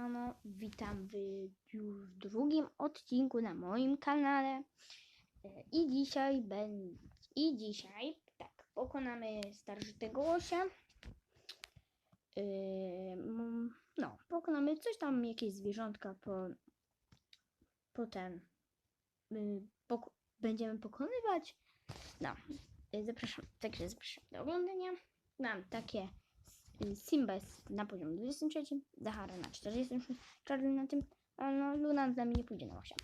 Ano, witam w już drugim odcinku na moim kanale. E, I dzisiaj będzie. I dzisiaj, tak, pokonamy starzytego łosia. Mm, No, pokonamy coś tam, jakieś zwierzątka po. Potem. y, pok- będziemy pokonywać. No, e, zapraszam, także zapraszam do oglądania. Mam takie Simba jest na poziomie 23, Zahara na 46, Charlie na tym, a no Luna z nami nie pójdzie na 8.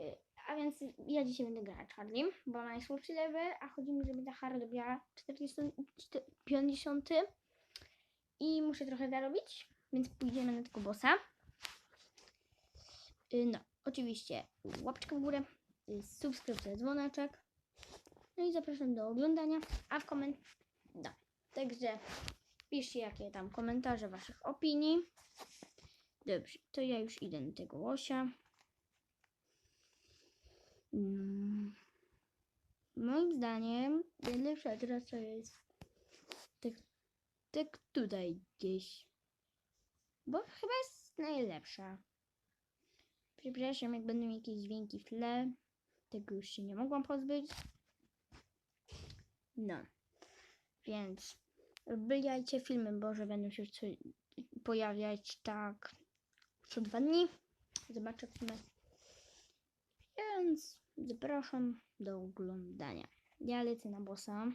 Y, A więc ja dzisiaj będę grała Charlie, bo ma najsłabszy level, a chodzi mi, żeby Zahara dobiła 40, 50 i muszę trochę zarobić, więc pójdziemy na tego bossa. Y, No, oczywiście łapeczka w górę, y, subskrypcja, dzwoneczek. No i zapraszam do oglądania, a w koment... No, także Piszcie jakie tam komentarze waszych opinii. Dobrze, to ja już idę do tego łosia. Mm. Moim zdaniem najlepsza trasa jest tak, tak tutaj gdzieś. Bo chyba jest najlepsza. Przepraszam, jak będą jakieś dźwięki w tle. Tego już się nie mogłam pozbyć. No. Więc Wbijajcie filmy, Boże, będą się pojawiać tak co dwa dni. Zobaczę filmy. Więc zapraszam do oglądania. Ja lecę na bossa.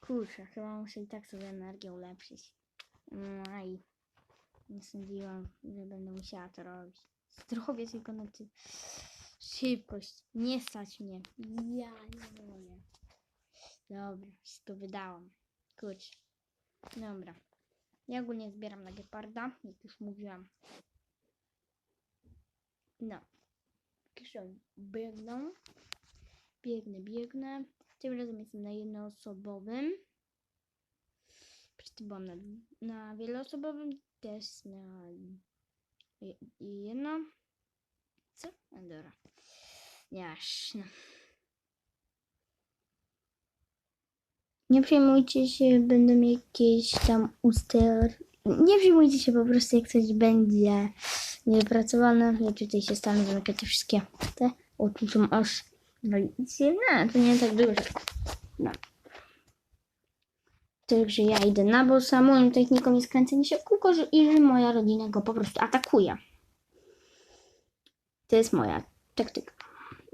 Kurczę, chyba muszę i tak sobie energię ulepszyć. No i nie sądziłam, że będę musiała to robić. Zdrowie tylko na ty. Szybkość. Nie stać mnie. Ja nie mogę. Dobra, wszystko wydałam. Kurczę. Dobra. Ja ogólnie zbieram na geparda, jak już mówiłam. No. Kiszą biegną. Biegnę, biegnę. Tym razem jestem na jednoosobowym. Przedtem byłam na, na wieloosobowym, też na je- jedno. Co? No dobra. Jasne. Nie przejmujcie się, będą jakieś tam uster. Nie przejmujcie się po prostu, jak coś będzie niewypracowane. Ja tutaj się stanę, zamykać te wszystkie te. O, aż dwa licie. No, to nie tak dużo. No. Także ja idę na bossa. Moją techniką jest kręcenie się w kółko, i że moja rodzina go po prostu atakuje. To jest moja taktyka.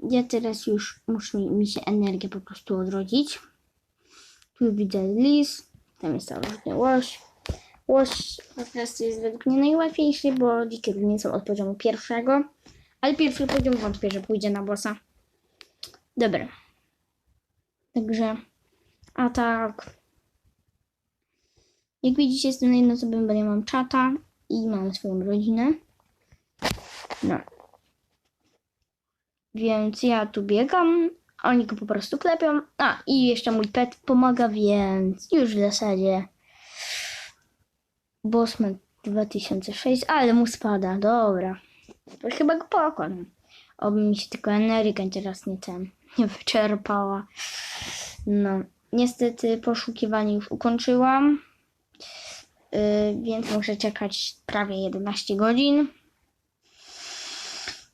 Ja teraz już muszę mi się energia po prostu odrodzić. Tu widzę lis, tam jest starożytny łoś. Łoś po prostu jest według mnie najłatwiejszy, bo dzikie nie są od poziomu pierwszego. Ale pierwszy poziom wątpię, że pójdzie na bossa. Dobra. Także atak. Jak widzicie, jestem na jednoosobowym, bo ja mam czata i mam swoją rodzinę. No. Więc ja tu biegam, oni go po prostu klepią. A, i jeszcze mój pet pomaga, więc już w zasadzie Bossman 2006, ale mu spada, dobra. To chyba go pokonam. Oby mi się tylko energia teraz nie ten, nie wyczerpała. No, niestety poszukiwanie już ukończyłam, yy, więc muszę czekać prawie 11 godzin.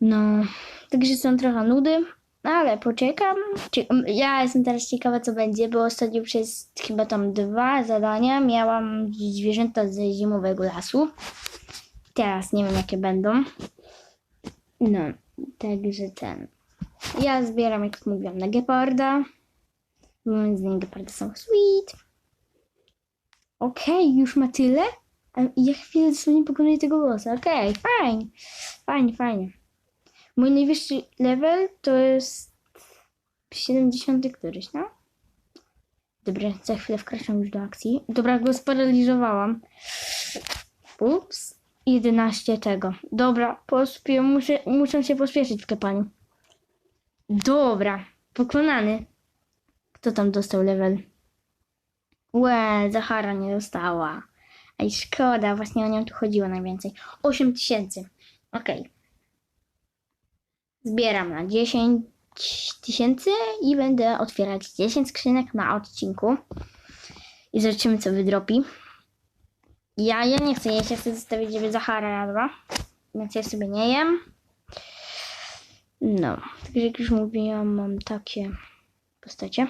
No, także są trochę nudy. No, ale poczekam. Ja jestem teraz ciekawa, co będzie, bo ostatnio przez chyba tam dwa zadania miałam zwierzęta ze zimowego lasu. Teraz nie wiem, jakie będą. No, także ten. Ja zbieram, jak mówiłam, na geparda. Moim zdaniem gepardy są sweet. Okej, już ma tyle? Ja chwilę dosłownie pokonuję tego bossa. Okej, fajnie. Fajnie, fajnie. Mój najwyższy level to jest 70 któryś, no? Dobra, za chwilę wkraczam już do akcji. Dobra, go sparaliżowałam. Ups. 11 tego. Dobra, pospię, muszę, muszę się pospieszyć w klepaniu. Dobra, pokonany. Kto tam dostał level? Łe, Zahara nie dostała. Ej, szkoda, właśnie o nią tu chodziło najwięcej. 8 tysięcy. Okej. Zbieram na 10 tysięcy i będę otwierać 10 skrzynek na odcinku. I zobaczymy, co wydropi. Ja, ja nie chcę jeść, ja chcę zostawić, żeby Zachara jadła. Więc ja sobie nie jem. No, także jak już mówiłam, mam takie postacie.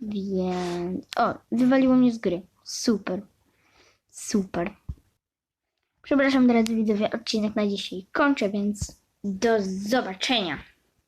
Więc... O, wywaliło mnie z gry. Super. Super. Przepraszam, drodzy widzowie, odcinek na dzisiaj kończę, więc do zobaczenia.